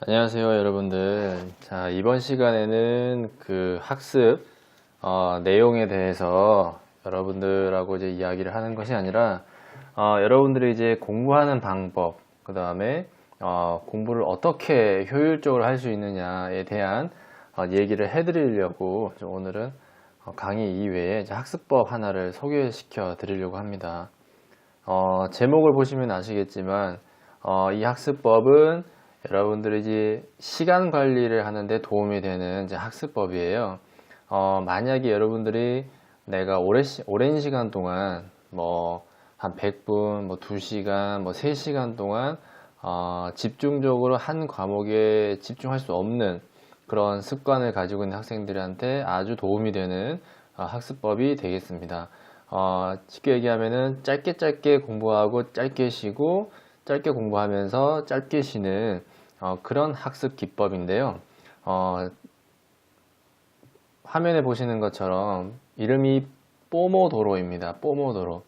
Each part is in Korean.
안녕하세요, 여러분들. 자, 이번 시간에는 그 학습 어, 내용에 대해서 여러분들하고 이제 이야기를 하는 것이 아니라 어, 여러분들이 이제 공부하는 방법, 그 다음에 어, 공부를 어떻게 효율적으로 할 수 있느냐에 대한 어, 얘기를 해드리려고 좀 오늘은 어, 강의 이외에 학습법 하나를 소개시켜 드리려고 합니다. 어, 제목을 보시면 아시겠지만 어, 이 학습법은 여러분들이 이제 시간 관리를 하는데 도움이 되는 이제 학습법이에요. 어, 만약에 여러분들이 내가 오래, 시- 오랜 시간 동안 뭐 한 100분, 뭐 2시간, 뭐 3시간 동안 어, 집중적으로 한 과목에 집중할 수 없는 그런 습관을 가지고 있는 학생들한테 아주 도움이 되는 어, 학습법이 되겠습니다. 어, 쉽게 얘기하면은 짧게 짧게 공부하고 짧게 쉬고 짧게 공부하면서 짧게 쉬는 어, 그런 학습 기법인데요. 어, 화면에 보시는 것처럼 이름이 뽀모도로입니다. 뽀모도로.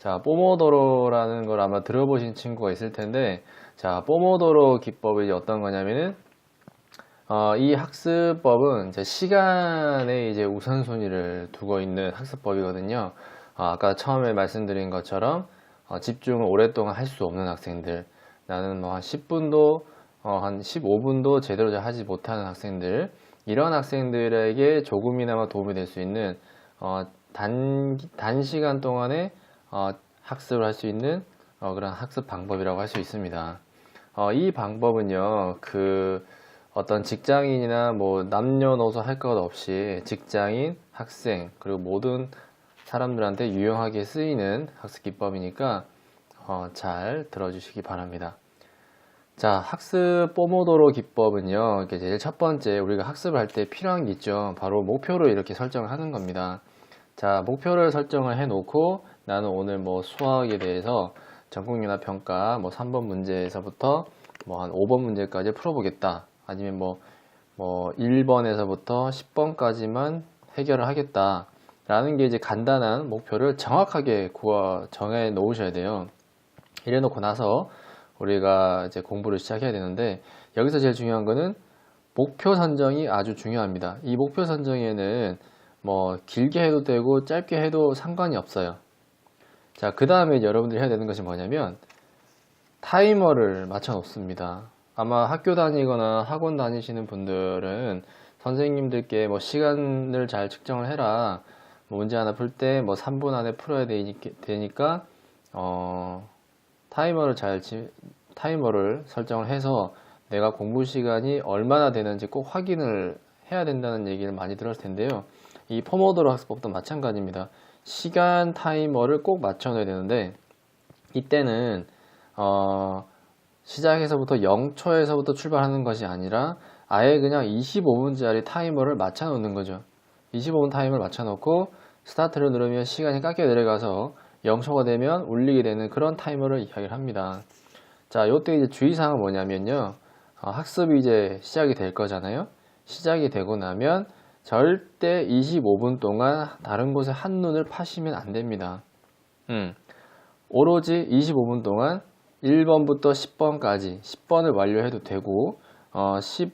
자, 뽀모도로라는 걸 아마 들어보신 친구가 있을 텐데, 자, 뽀모도로 기법이 어떤 거냐면은, 어, 이 학습법은 이제 시간에 이제 우선순위를 두고 있는 학습법이거든요. 어, 아까 처음에 말씀드린 것처럼 어, 집중을 오랫동안 할 수 없는 학생들, 나는 뭐 한 10분도, 어, 한 15분도 제대로 잘 하지 못하는 학생들, 이런 학생들에게 조금이나마 도움이 될 수 있는 어, 단, 단시간 동안에 어, 학습을 할 수 있는 어, 그런 학습 방법이라고 할 수 있습니다. 어, 이 방법은요, 그 어떤 직장인이나 뭐 남녀노소 할 것 없이 직장인, 학생, 그리고 모든 사람들한테 유용하게 쓰이는 학습 기법이니까 어, 잘 들어주시기 바랍니다. 자, 학습 뽀모도로 기법은요, 이렇게 제일 첫 번째 우리가 학습을 할때 필요한 게 있죠. 바로 목표를 이렇게 설정을 하는 겁니다. 자, 목표를 설정을 해 놓고 나는 오늘 뭐 수학에 대해서 전국연합 평가 뭐 3번 문제에서부터 뭐 한 5번 문제까지 풀어보겠다. 아니면 뭐, 뭐 1번에서부터 10번까지만 해결을 하겠다. 라는 게 이제 간단한 목표를 정확하게 구어 정해 놓으셔야 돼요. 이래 놓고 나서 우리가 이제 공부를 시작해야 되는데 여기서 제일 중요한 거는 목표 선정이 아주 중요합니다. 이 목표 선정에는 뭐 길게 해도 되고 짧게 해도 상관이 없어요. 자, 그 다음에 여러분들이 해야 되는 것이 뭐냐면 타이머를 맞춰 놓습니다. 아마 학교 다니거나 학원 다니시는 분들은 선생님들께 뭐 시간을 잘 측정을 해라. 뭐 문제 하나 풀 때 뭐 3분 안에 풀어야 되니까, 어, 타이머를 잘 지- 타이머를 설정을 해서 내가 공부 시간이 얼마나 되는지 꼭 확인을 해야 된다는 얘기를 많이 들었을 텐데요. 이 포모도로 학습법도 마찬가지입니다. 시간 타이머를 꼭 맞춰놔야 되는데 이때는 어, 시작에서부터 0초에서부터 출발하는 것이 아니라 아예 그냥 25분짜리 타이머를 맞춰 놓는 거죠. 25분 타이머를 맞춰 놓고 스타트를 누르면 시간이 깎여 내려가서 0초가 되면 울리게 되는 그런 타이머를 이야기를 합니다. 자, 요때 이제 주의사항은 뭐냐면요. 어, 학습이 이제 시작이 될 거잖아요. 시작이 되고 나면 절대 25분 동안 다른 곳에 한눈을 파시면 안 됩니다. 음, 오로지 25분 동안 1번부터 10번까지 10번을 완료해도 되고 어, 10,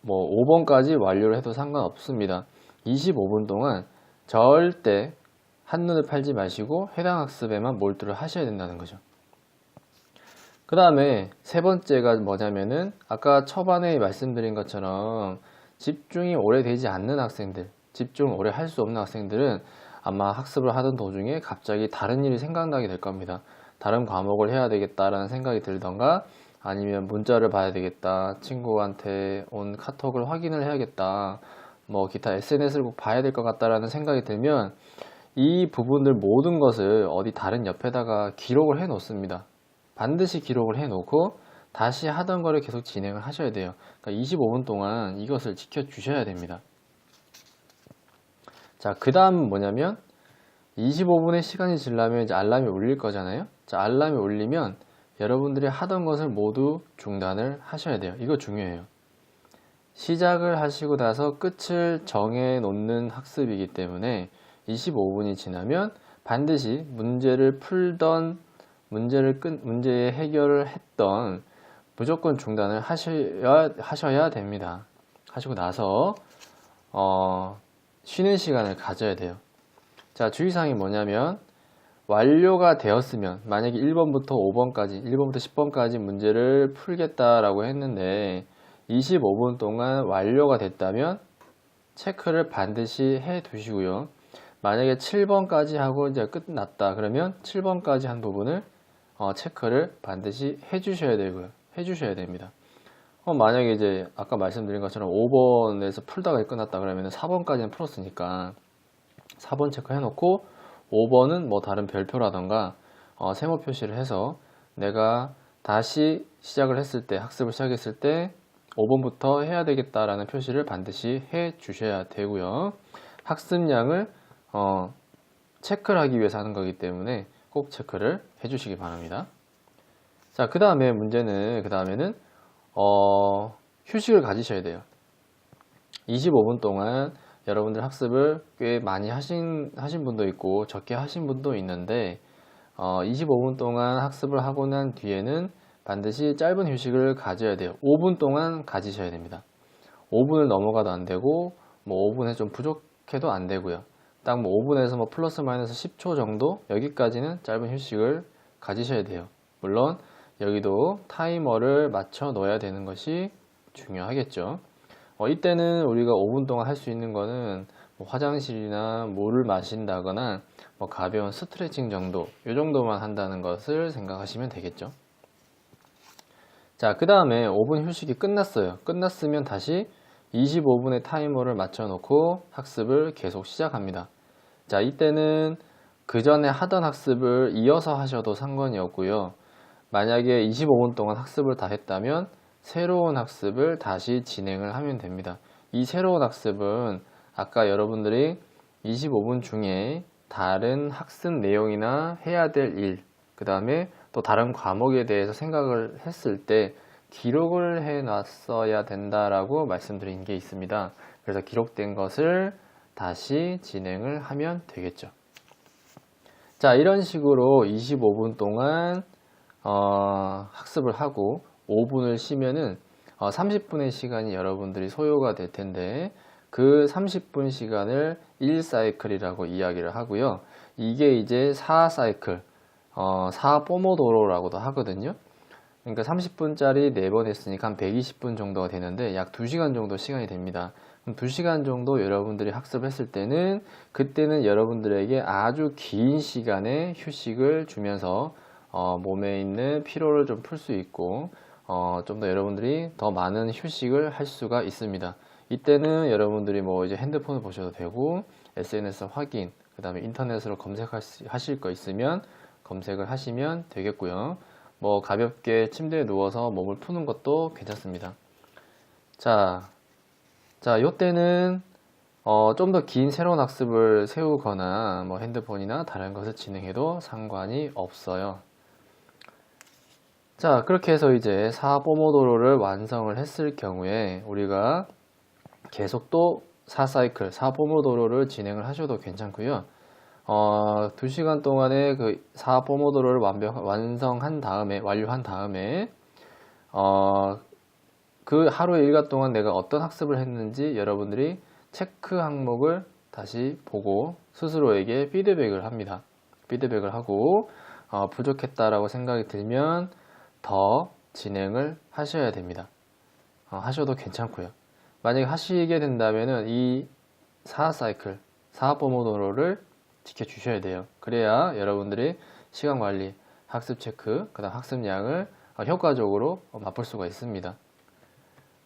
뭐 5번까지 완료를 해도 상관없습니다. 25분 동안 절대 한눈을 팔지 마시고 해당 학습에만 몰두를 하셔야 된다는 거죠. 그 다음에 세 번째가 뭐냐면은 아까 초반에 말씀드린 것처럼 집중이 오래 되지 않는 학생들, 집중 오래 할 수 없는 학생들은 아마 학습을 하던 도중에 갑자기 다른 일이 생각나게 될 겁니다. 다른 과목을 해야 되겠다라는 생각이 들던가 아니면 문자를 봐야 되겠다, 친구한테 온 카톡을 확인을 해야겠다, 뭐 기타 SNS를 꼭 봐야 될 것 같다라는 생각이 들면 이 부분들 모든 것을 어디 다른 옆에다가 기록을 해 놓습니다. 반드시 기록을 해 놓고 다시 하던 거를 계속 진행을 하셔야 돼요. 그러니까 25분 동안 이것을 지켜 주셔야 됩니다. 자, 그 다음 뭐냐면 25분의 시간이 지나면 이제 알람이 울릴 거잖아요. 자, 알람이 울리면 여러분들이 하던 것을 모두 중단을 하셔야 돼요. 이거 중요해요. 시작을 하시고 나서 끝을 정해 놓는 학습이기 때문에 25분이 지나면 반드시 문제를 풀던 문제를 끝 문제의 해결을 했던 무조건 중단을 하셔야, 하셔야 됩니다. 하시고 나서, 어, 쉬는 시간을 가져야 돼요. 자, 주의사항이 뭐냐면, 완료가 되었으면, 만약에 1번부터 5번까지, 1번부터 10번까지 문제를 풀겠다라고 했는데, 25분 동안 완료가 됐다면, 체크를 반드시 해 두시고요. 만약에 7번까지 하고 이제 끝났다. 그러면 7번까지 한 부분을 어, 체크를 반드시 해 주셔야 되고요. 해 주셔야 됩니다. 어, 만약에 이제 아까 말씀드린 것처럼 5번에서 풀다가 끝났다 그러면 4번까지는 풀었으니까 4번 체크해 놓고 5번은 뭐 다른 별표라던가 어, 세모 표시를 해서 내가 다시 시작을 했을 때 학습을 시작했을 때 5번부터 해야 되겠다라는 표시를 반드시 해 주셔야 되고요. 학습량을 어, 체크를 하기 위해서 하는 거기 때문에 꼭 체크를 해 주시기 바랍니다. 자, 그 다음에 문제는, 그 다음에는, 어, 휴식을 가지셔야 돼요. 25분 동안 여러분들 학습을 꽤 많이 하신, 하신 분도 있고, 적게 하신 분도 있는데, 어, 25분 동안 학습을 하고 난 뒤에는 반드시 짧은 휴식을 가져야 돼요. 5분 동안 가지셔야 됩니다. 5분을 넘어가도 안 되고, 뭐 5분에 좀 부족해도 안 되고요. 딱 뭐 5분에서 뭐 플러스 마이너스 10초 정도 여기까지는 짧은 휴식을 가지셔야 돼요. 물론 여기도 타이머를 맞춰 넣어야 되는 것이 중요하겠죠. 어, 이때는 우리가 5분 동안 할 수 있는 거는 뭐 화장실이나 물을 마신다거나 뭐 가벼운 스트레칭 정도 이 정도만 한다는 것을 생각하시면 되겠죠. 자, 그 다음에 5분 휴식이 끝났어요. 끝났으면 다시 25분의 타이머를 맞춰 놓고 학습을 계속 시작합니다. 자, 이때는 그 전에 하던 학습을 이어서 하셔도 상관이 없고요. 만약에 25분 동안 학습을 다 했다면 새로운 학습을 다시 진행을 하면 됩니다. 이 새로운 학습은 아까 여러분들이 25분 중에 다른 학습 내용이나 해야 될 일, 그 다음에 또 다른 과목에 대해서 생각을 했을 때 기록을 해 놨어야 된다라고 말씀드린 게 있습니다. 그래서 기록된 것을 다시 진행을 하면 되겠죠. 자, 이런 식으로 25분 동안 어, 학습을 하고 5분을 쉬면은 어, 30분의 시간이 여러분들이 소요가 될 텐데 그 30분 시간을 1사이클이라고 이야기를 하고요. 이게 이제 4사이클, 어, 4포모도로라고도 하거든요. 그러니까 30분짜리 4번 했으니까 한 120분 정도가 되는데 약 2시간 정도 시간이 됩니다. 그럼 2시간 정도 여러분들이 학습했을 때는 그때는 여러분들에게 아주 긴 시간의 휴식을 주면서 어, 몸에 있는 피로를 좀 풀 수 있고 어, 좀 더 여러분들이 더 많은 휴식을 할 수가 있습니다. 이때는 여러분들이 뭐 이제 핸드폰을 보셔도 되고 SNS 확인, 그 다음에 인터넷으로 검색하실 거 있으면 검색을 하시면 되겠고요. 뭐 가볍게 침대에 누워서 몸을 푸는 것도 괜찮습니다. 자, 자, 요때는 어, 좀 더 긴 새로운 학습을 세우거나 뭐 핸드폰이나 다른 것을 진행해도 상관이 없어요. 자, 그렇게 해서 이제 4포모도로를 완성을 했을 경우에 우리가 계속 또 4사이클, 4포모도로를 진행을 하셔도 괜찮고요. 어, 2시간 동안의 그 4포모도로를 완벽, 완성한 다음에, 완료한 다음에, 어, 그 하루 일과 동안 내가 어떤 학습을 했는지 여러분들이 체크 항목을 다시 보고 스스로에게 피드백을 합니다. 피드백을 하고, 어, 부족했다라고 생각이 들면 더 진행을 하셔야 됩니다. 어, 하셔도 괜찮고요. 만약에 하시게 된다면은 이 4사이클, 4포모도로를 지켜주셔야 돼요. 그래야 여러분들이 시간 관리, 학습 체크, 그 다음 학습량을 효과적으로 맛볼 수가 있습니다.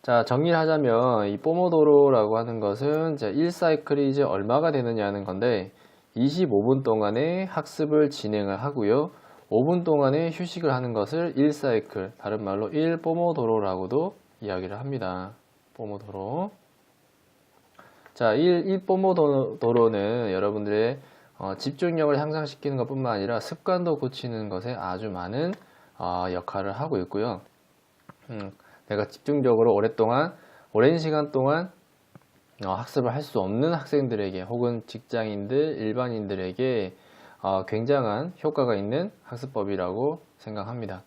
자, 정리를 하자면 이 포모도로라고 하는 것은 이제 1사이클이 이제 얼마가 되느냐는 건데 25분 동안의 학습을 진행을 하고요. 5분 동안의 휴식을 하는 것을 1사이클, 다른 말로 1포모도로라고도 이야기를 합니다. 포모도로. 자, 1, 1포모도로는 여러분들의 어, 집중력을 향상시키는 것 뿐만 아니라 습관도 고치는 것에 아주 많은 어, 역할을 하고 있고요. 음, 내가 집중적으로 오랫동안, 오랜 시간 동안 어, 학습을 할 수 없는 학생들에게 혹은 직장인들, 일반인들에게 어, 굉장한 효과가 있는 학습법이라고 생각합니다.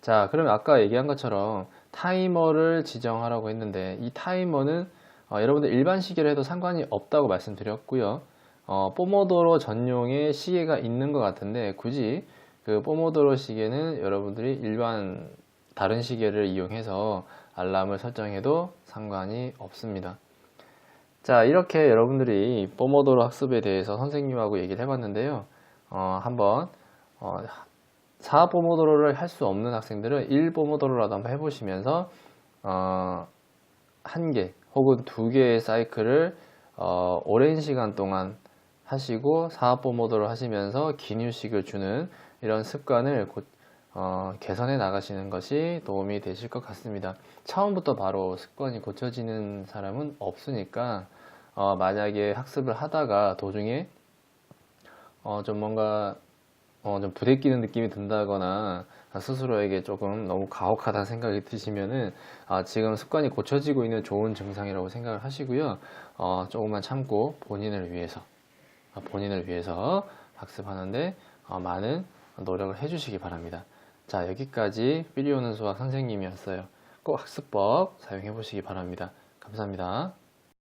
자, 그러면 아까 얘기한 것처럼 타이머를 지정하라고 했는데 이 타이머는 어, 여러분들 일반 시계를 해도 상관이 없다고 말씀드렸고요. 어, 뽀모도로 전용의 시계가 있는 것 같은데 굳이 그 뽀모도로 시계는 여러분들이 일반 다른 시계를 이용해서 알람을 설정해도 상관이 없습니다. 자, 이렇게 여러분들이 뽀모도로 학습에 대해서 선생님하고 얘기를 해봤는데요. 어, 한번 어, 4 뽀모도로를 할 수 없는 학생들은 1 뽀모도로라도 한번 해보시면서 어, 한개 혹은 두 개의 사이클을 어, 오랜 시간 동안 하시고 4 뽀모도로 하시면서 긴 휴식을 주는 이런 습관을 곧 어, 개선해 나가시는 것이 도움이 되실 것 같습니다. 처음부터 바로 습관이 고쳐지는 사람은 없으니까 어, 만약에 학습을 하다가 도중에 어, 좀 뭔가 어, 좀 부대끼는 느낌이 든다거나 스스로에게 조금 너무 가혹하다는 생각이 드시면은 아, 지금 습관이 고쳐지고 있는 좋은 증상이라고 생각을 하시고요. 어, 조금만 참고 본인을 위해서 어, 본인을 위해서 학습하는데 어, 많은 노력을 해주시기 바랍니다. 자 여기까지 삐리 오는 수학 선생님이었어요. 꼭 학습법 사용해 보시기 바랍니다. 감사합니다.